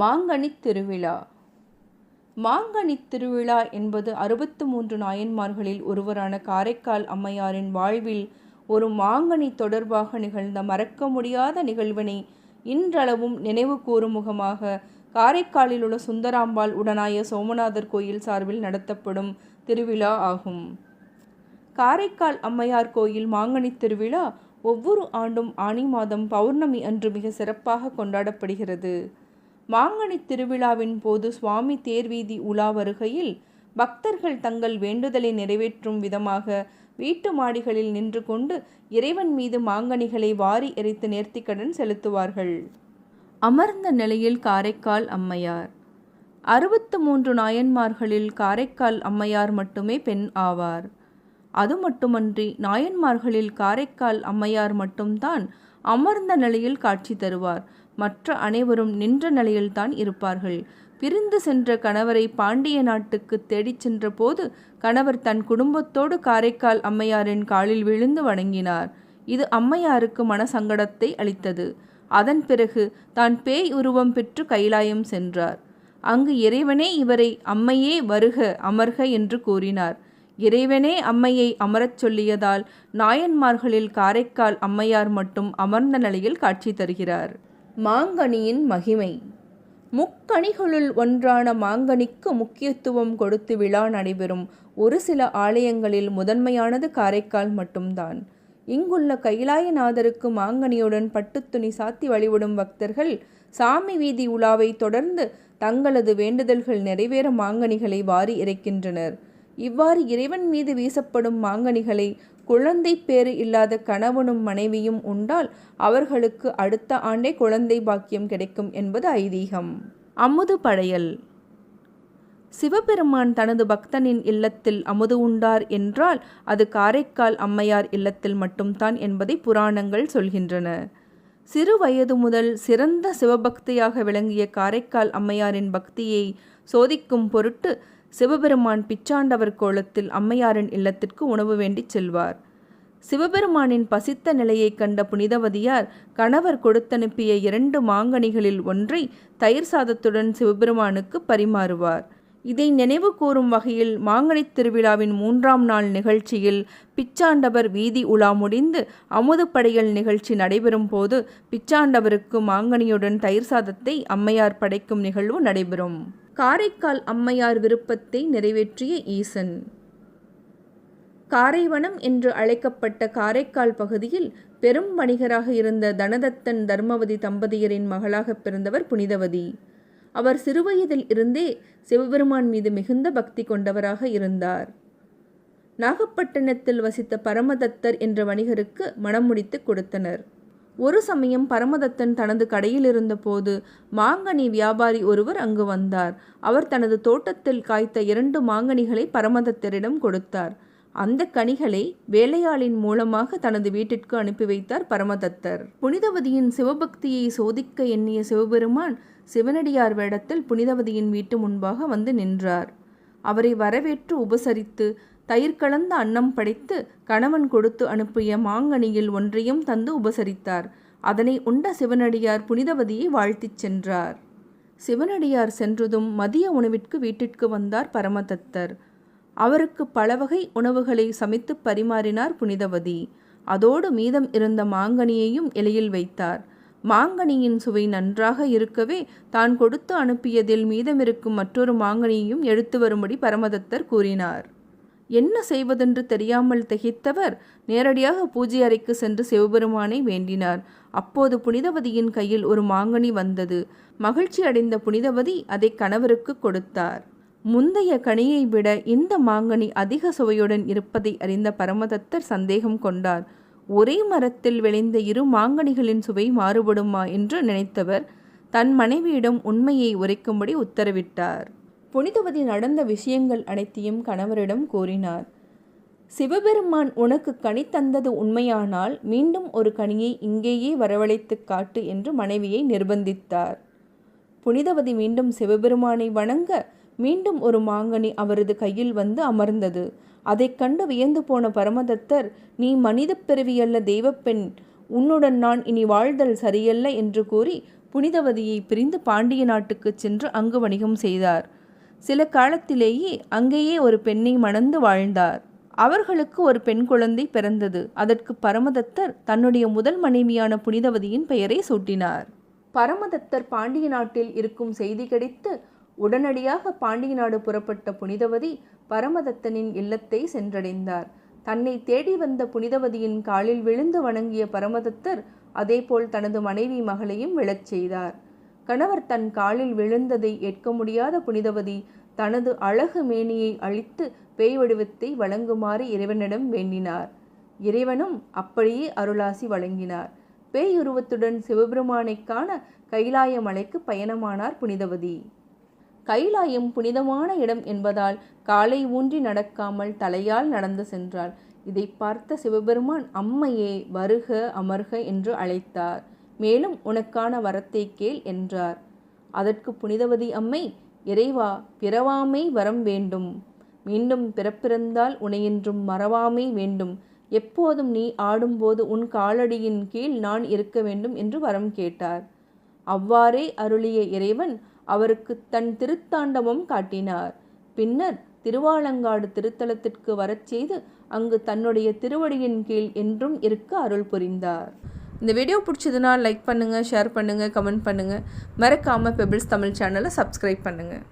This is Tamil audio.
மாங்கனித் திருவிழா. மாங்கனித் திருவிழா என்பது அறுபத்து மூன்று நாயன்மார்களில் ஒருவரான காரைக்கால் அம்மையாரின் வாழ்வில் ஒரு மாங்கனி தொடர்பாக நிகழ்ந்த மறக்க முடியாத நிகழ்வினை இன்றளவும் நினைவு கூறும் முகமாக காரைக்காலில் உள்ள சுந்தராம்பாள் உடனாய சோமநாதர் கோயில் சார்பில் நடத்தப்படும் திருவிழா ஆகும். காரைக்கால் அம்மையார் கோயில் மாங்கனித் திருவிழா ஒவ்வொரு ஆண்டும் ஆனி மாதம் பௌர்ணமி அன்று மிக சிறப்பாக கொண்டாடப்படுகிறது. மாங்கனி திருவிழாவின் போது சுவாமி தேர்வீதி உலா வருகையில் பக்தர்கள் தங்கள் வேண்டுதலை நிறைவேற்றும் விதமாக வீட்டு மாடிகளில் நின்று கொண்டு இறைவன் மீது மாங்கனிகளை வாரி எரித்து நேர்த்திக்கடன் செலுத்துவார்கள். அமர்ந்த நிலையில் காரைக்கால் அம்மையார். அறுபத்து மூன்று நாயன்மார்களில் காரைக்கால் அம்மையார் மட்டுமே பெண் ஆவார். அது மட்டுமன்றி நாயன்மார்களில் காரைக்கால் அம்மையார் மட்டும்தான் அமர்ந்த நிலையில் காட்சி தருவார். மற்ற அனைவரும் நின்ற நிலையில்தான் இருப்பார்கள். பிரிந்து சென்ற கணவரை பாண்டிய நாட்டுக்கு தேடிச் சென்ற போது கணவர் தன் குடும்பத்தோடு காரைக்கால் அம்மையாரின் காலில் விழுந்து வணங்கினார். இது அம்மையாருக்கு மனசங்கடத்தை அளித்தது. அதன் பிறகு தான் பேய் உருவம் பெற்று கைலாயம் சென்றார். அங்கு இறைவனே இவரை அம்மையே வருக அமர்க என்று கூறினார். இறைவனே அம்மையை அமரச் சொல்லியதால் நாயன்மார்களில் காரைக்கால் அம்மையார் மட்டும் அமர்ந்த நிலையில் காட்சி தருகிறார். மாங்கனியின் மகிமை. முக்கணிகளுள் ஒன்றான மாங்கனிக்கு முக்கியத்துவம் கொடுத்து விழா நடைபெறும் ஒரு சில ஆலயங்களில் முதன்மையானது காரைக்கால் மட்டும்தான். இங்குள்ள கைலாயநாதருக்கு மாங்கனியுடன் பட்டுத்துணி சாத்தி வழிபடும் பக்தர்கள் சாமி வீதி உலாவை தொடர்ந்து தங்களது வேண்டுதல்கள் நிறைவேற மாங்கனிகளை வாரி இறைக்கின்றனர். இவ்வாறு இறைவன் மீது வீசப்படும் மாங்கனிகளை குழந்தை பேறு இல்லாத கணவனும் மனைவியும் உண்டால் அவர்களுக்கு அடுத்த ஆண்டே குழந்தை பாக்கியம் கிடைக்கும் என்பது ஐதீகம். அமுது படையல். சிவபெருமான் தனது பக்தனின் இல்லத்தில் அமுது உண்டார் என்றால் அது காரைக்கால் அம்மையார் இல்லத்தில் மட்டும்தான் என்பதை புராணங்கள் சொல்கின்றன. சிறு வயது முதல் சிறந்த சிவபக்தியாக விளங்கிய காரைக்கால் அம்மையாரின் பக்தியை சோதிக்கும் பொருட்டு சிவபெருமான் பிச்சாண்டவர் கோலத்தில் அம்மையாரின் இல்லத்திற்கு உணவு வேண்டிச் செல்வார். சிவபெருமானின் பசித்த நிலையை கண்ட புனிதவதியார் கணவர் கொடுத்தனுப்பிய இரண்டு மாங்கனிகளில் ஒன்றை தயிர் சாதத்துடன் சிவபெருமானுக்கு பரிமாறுவார். இதை நினைவு கூறும் வகையில் மாங்கனித் திருவிழாவின் மூன்றாம் நாள் நிகழ்ச்சியில் பிச்சாண்டவர் வீதி உலா முடிந்து அமுதுப்படையல் நிகழ்ச்சி நடைபெறும் போது பிச்சாண்டவருக்கு மாங்கனியுடன் தயிர் சாதத்தை அம்மையார் படைக்கும் நிகழ்வு நடைபெறும். காரைக்கால் அம்மையார் விருப்பத்தை நிறைவேற்றிய ஈசன். காரைவனம் என்று அழைக்கப்பட்ட காரைக்கால் பகுதியில் பெரும் வணிகராக இருந்த தனதத்தன் தர்மவதி தம்பதியரின் மகளாக பிறந்தவர் புனிதவதி. அவர் சிறுவயதில் இருந்தே சிவபெருமான் மீது மிகுந்த பக்தி கொண்டவராக இருந்தார். நாகப்பட்டினத்தில் வசித்த பரமதத்தர் என்ற வணிகருக்கு மனம் முடித்து கொடுத்தனர். ஒரு சமயம் பரமதத்தன் தனது கடையில் இருந்தபோது மாங்கனி வியாபாரி ஒருவர் அங்கு வந்தார். அவர் தனது தோட்டத்தில் காய்த்த இரண்டு மாங்கனிகளை பரமதத்தரிடம் கொடுத்தார். அந்த கனிகளை வேலையாளின் மூலமாக தனது வீட்டிற்கு அனுப்பி வைத்தார் பரமதத்தர். புனிதவதியின் சிவபக்தியை சோதிக்க எண்ணிய சிவபெருமான் சிவனடியார் வேடத்தில் புனிதவதியின் வீட்டு முன்பாக வந்து நின்றார். அவரை வரவேற்று உபசரித்து தயிர் கலந்த அன்னம் படைத்து கணவன் கொடுத்து அனுப்பிய மாங்கனியில் ஒன்றையும் தந்து உபசரித்தார். அதனை உண்ட சிவனடியார் புனிதவதியை வாழ்த்திச் சென்றார். சிவனடியார் சென்றதும் மதிய உணவிற்கு வீட்டிற்கு வந்தார் பரமதத்தர். அவருக்கு பலவகை உணவுகளை சமைத்து பரிமாறினார் புனிதவதி. அதோடு மீதம் இருந்த மாங்கனியையும் இலையில் வைத்தார். மாங்கனியின் சுவை நன்றாக இருக்கவே தான் கொடுத்து அனுப்பியதில் மீதமிருக்கும் மற்றொரு மாங்கனியையும் எடுத்து வரும்படி பரமதத்தர் கூறினார். என்ன செய்வதென்று தெரியாமல் திகைத்தவர் நேரடியாக பூஜை அறைக்கு சென்று சிவபெருமானை வேண்டினார். அப்போது புனிதவதியின் கையில் ஒரு மாங்கனி வந்தது. மகிழ்ச்சி அடைந்த புனிதவதி அதை கணவருக்கு கொடுத்தார். முந்தைய கனியை விட இந்த மாங்கனி அதிக சுவையுடன் இருப்பதை அறிந்த பரமதத்தர் சந்தேகம் கொண்டார். ஒரே மரத்தில் விளைந்த இரு மாங்கனிகளின் சுவை மாறுபடுமா என்று நினைத்தவர் தன் மனைவியிடம் உண்மையை உரைக்கும்படி உத்தரவிட்டார். புனிதவதி நடந்த விஷயங்கள் அனைத்தையும் கணவரிடம் கூறினார். சிவபெருமான் உனக்கு கனி தந்தது உண்மையானால் மீண்டும் ஒரு கனியை இங்கேயே வரவழைத்து காட்டு என்று மனைவியை நிர்பந்தித்தார். புனிதவதி மீண்டும் சிவபெருமானை வணங்க மீண்டும் ஒரு மாங்கனி அவரது கையில் வந்து அமர்ந்தது. அதைக் கண்டு வியந்து போன பரமதத்தர் நீ மனித பிறவியல்ல தெய்வப்பெண் உன்னுடன் நான் இனி வாழ்தல் சரியல்ல என்று கூறி புனிதவதியை பிரிந்து பாண்டிய நாட்டுக்கு சென்று அங்கு வணிகம் செய்தார். சில காலத்திலேயே அங்கேயே ஒரு பெண்ணை மணந்து வாழ்ந்தார். அவர்களுக்கு ஒரு பெண் குழந்தை பிறந்தது. அதற்கு பரமதத்தர் தன்னுடைய முதல் மனைவியான புனிதவதியின் பெயரை சூட்டினார். பரமதத்தர் பாண்டிய நாட்டில் இருக்கும் செய்தி கிடைத்து உடனடியாக பாண்டிய நாடு புறப்பட்ட புனிதவதி பரமதத்தனின் இல்லத்தை சென்றடைந்தார். தன்னை தேடி வந்த புனிதவதியின் காலில் விழுந்து வணங்கிய பரமதத்தர் அதேபோல் தனது மனைவி மகளையும் விழச் செய்தார். கணவர் தன் காலில் விழுந்ததை ஏற்க முடியாத புனிதவதி தனது அழகு மேனியை அழித்து பேய் வடிவத்தை வழங்குமாறு இறைவனிடம் வேண்டினார். இறைவனும் அப்படியே அருளாசி வழங்கினார். பேயுருவத்துடன் சிவபெருமானைக் காண கைலாய மலைக்கு பயணமானார் புனிதவதி. கைலாயம் புனிதமான இடம் என்பதால் காலை ஊன்றி நடக்காமல் தலையால் நடந்து சென்றாள். இதை பார்த்த சிவபெருமான் அம்மையே வருக அமர்க என்று அழைத்தார். மேலும் உனக்கான வரத்தை கேள் என்றார். அதற்கு புனிதவதி அம்மை இறைவா பிறவாமை வரம் வேண்டும். மீண்டும் பிறப்பிறந்தால் உனையென்றும் மறவாமை வேண்டும். எப்போதும் நீ ஆடும்போது உன் காலடியின் கீழ் நான் இருக்க வேண்டும் என்று வரம் கேட்டார். அவ்வாறே அருளிய இறைவன் அவருக்கு தன் திருத்தாண்டவம் காட்டினார். பின்னர் திருவாலங்காடு திருத்தலத்திற்கு வரச் செய்து அங்கு தன்னுடைய திருவடியின் கீழ் என்றும் இருக்க அருள் புரிந்தார். இந்த வீடியோ பிடிச்சதுன்னா லைக் பண்ணுங்கள் ஷேர் பண்ணுங்கள் கமெண்ட் பண்ணுங்கள் மறக்காமல் பெபிள்ஸ் தமிழ் சேனலை சப்ஸ்கிரைப் பண்ணுங்கள்